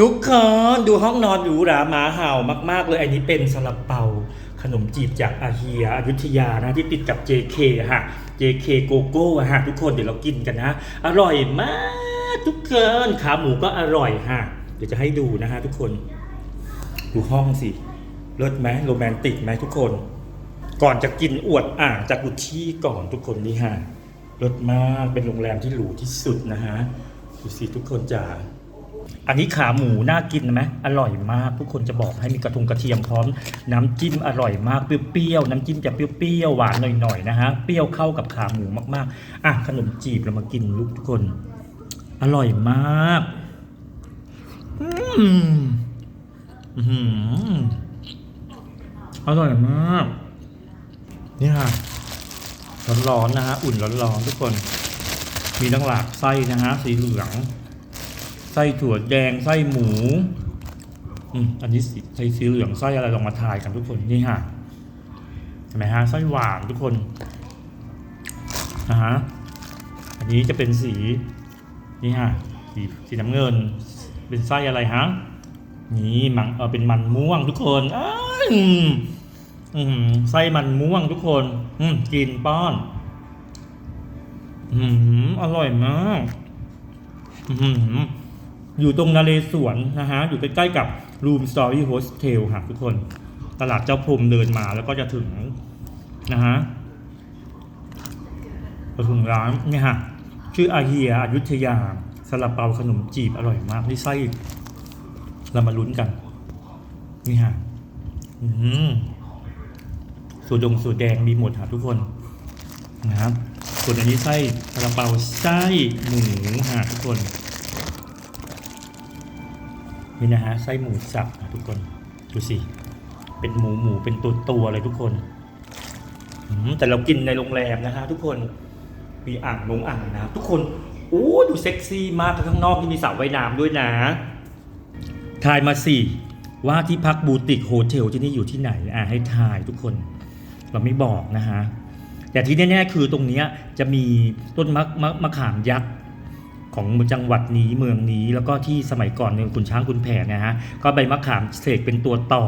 ทุกคนดูห้องนอนหรูหราหมาเห่ามาก ๆ เลยอันนี้เป็นซาลาเปา ขนมจีบจากอาเฮียอยุธยานะที่ติดกับ JK ฮะ JK โกโก้ฮะทุกคนเดี๋ยวเรากินกันนะ อร่อยมากทุกคนขาหมูก็อร่อยฮะเดี๋ยวจะให้ดูนะฮะทุกคน ดูห้องสิเลิศไหมโรแมนติกไหมทุกคน ก่อนจะกินอวดอ่างจากดูที่ก่อนทุกคนนี่ฮะรถมากเป็นโรงแรมที่หรูที่สุดนะฮะดูสิทุกคนจ๋า อันนี้ขาหมูน่ากินไหมอร่อยมาก ทุกคนจะบอกให้มีกระทงกระเทียมพร้อม น้ำจิ้มอร่อยมากเปรี้ยวๆน้ำจิ้มจะเปรี้ยวๆหวานหน่อยๆนะฮะเปรี้ยวเข้ากับขาหมูมากๆอะขนมจีบเรามากินลูกทุกคน อร่อยมากอืมอื้อหืออร่อยมากนี่ค่ะร้อนๆนะฮะอุ่นร้อนๆทุกคน มีทั้งหลากไส้นะฮะสีเหลือง ไส้ถั่วแดงไส้หมูอันนี้ไส้สีเหลืองไส้อะไรลองมาทายกันทุกคนนี่ค่ะเห็นไหมฮะไส้หวานทุกคนนะฮะอันนี้จะเป็นสีนี่ฮะสีสีน้ำเงิน เป็นไส้อะไรฮะนี่มังเออเป็นมันม่วงทุกคนอ้ายอืมอืมไส้มันม่วงทุกคน อืมกินป้อน อืมอร่อยมาก อืม อยู่ตรงนาเลสวนนะฮะ อยู่ใกล้ๆกับ Room Story Hostel ค่ะทุกคน ตลาดเจ้าพรมเดินมาแล้วก็จะถึงนะฮะพอถึงร้านเนี่ยฮะ ชื่ออาเฮียอยุธยาซาลาเปาขนมจีบอร่อยมากนี่ไส้ เรามาลุ้นกัน นี่ฮะสูตรดงสูตรแดงมีหมดครับทุกคนนะครับส่วนอันนี้ไส้ซาลาเปาไส้หมูฮะทุกคน นี่นะฮะไส้หมูสับนะทุกคนดูสิเป็นหมูหมูเป็นตัวตัวเลยทุกคนแต่เรากินในโรงแรมนะฮะทุกคนมีอ่างลงอ่างน้ำทุกคนโอ้ดูเซ็กซี่มากข้างนอกนี่มีสระว่ายน้ำด้วยนะทายมาสิว่าที่พักบูติกโฮเทลที่นี่อยู่ที่ไหนอะให้ทายทุกคน เราไม่บอกนะฮะแต่ที่แน่ๆคือตรงนี้จะมีต้นมะมะมะขามยักษ์ ของจังหวัดนี้เมืองนี้ แล้วก็ที่สมัยก่อนเนี่ยคุณช้างคุณแผนนะฮะก็ใบมะขามเสกเป็นตัวต่อ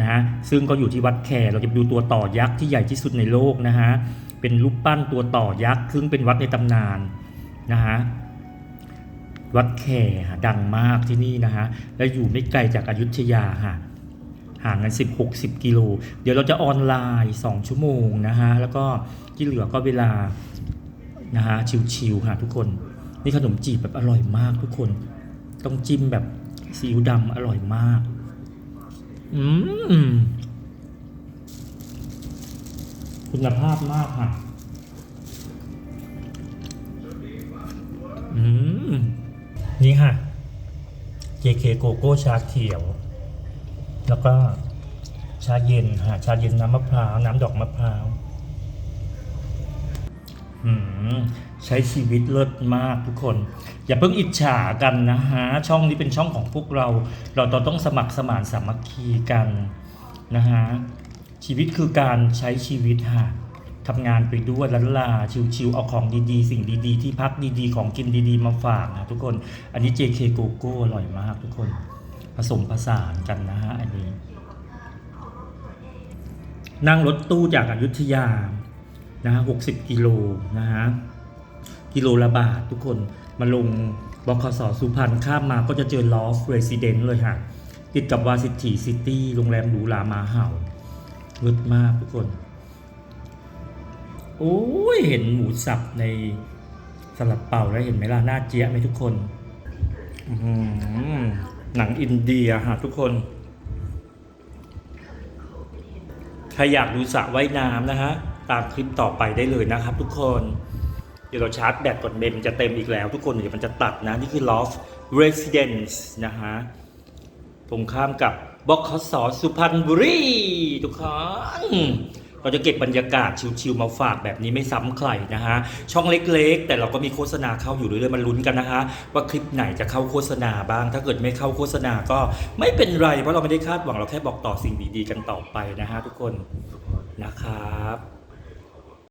นะฮะซึ่งก็อยู่ที่วัดแคเราจะดูตัวต่อยักษ์ที่ใหญ่ที่สุดในโลกนะฮะเป็นรูปปั้นตัวต่อยักษ์ซึ่งเป็นวัดในตำนานนะฮะวัดแคดังมากที่นี่นะฮะและอยู่ไม่ไกลจากอายุทยาค่ะห่างกัน 10 60 กิโล เดี๋ยวเราจะออนไลน์ 2 ชั่วโมงนะฮะ แล้วก็ที่เหลือก็เวลานะฮะชิวๆค่ะทุกคน นี่ขนมจีบแบบอร่อยมากทุกคน ต้องจิ้มแบบซีอิ๊วดำอร่อยมาก อืม คุณภาพมากค่ะ อืม นี่ค่ะ JK โกโก้ชาเขียว แล้วก็ชาเย็นฮะชาเย็นน้ำมะพร้าว น้ำดอกมะพร้าว ใช้ชีวิตเลิศมากทุกคน อย่าเพิ่งอิจฉากันนะฮะ ช่องนี้เป็นช่องของพวกเรา เราต้องสมัครสมานสามัคคีกันนะฮะ ชีวิตคือการใช้ชีวิตฮะทำงานไปด้วยลันลาชิวๆเอาของดีๆ สิ่งดีๆ ที่พักดีๆ ของกินดีๆ มาฝากนะทุกคน อันนี้ JK โกโก้อร่อยมากทุกคน ผสมผสานกันนะฮะอันนี้ นั่งรถตู้จากอายุทยา นะฮะหกสิบกิโลนะฮะกิโลละบาททุกคนมาลงบคสสุพรรณข้ามมาก็จะเจอลอฟเรสซิเดนต์เลยค่ะ ติดกับวาซิตีซิตี้โรงแรมหรูหรามาเห่าเลิศมากทุกคน โอ้ย เห็นหมูสับในสลัดเป่าแล้วเห็นไหมล่ะหน้าเจี๊ยะไหมทุกคนอื้อหือหนังอินเดียฮะทุกคนใครอยากดูสระว่ายน้ำนะฮะ ตามคลิปต่อไปได้เลยนะครับ ทุกคน เดี๋ยวเราชาร์จแบตก่อนเมมจะเต็มอีกแล้ว ทุกคนเดี๋ยวมันจะตัดนะ นี่คือ Loft Residence นะฮะตรงข้ามกับบกสสุพรรณบุรีทุกคนเราจะเก็บบรรยากาศชิวๆมาฝากแบบนี้ไม่ซ้ำใครนะฮะ ช่องเล็กๆ แต่เราก็มีโฆษณาเข้าอยู่เรื่อยๆมาลุ้นกันนะฮะว่าคลิปไหนจะเข้าโฆษณาบ้าง ถ้าเกิดไม่เข้าโฆษณาก็ไม่เป็นไร เพราะเราไม่ได้คาดหวังเราแค่บอกต่อสิ่งดีๆกันต่อไปนะฮะทุกคนนะครับ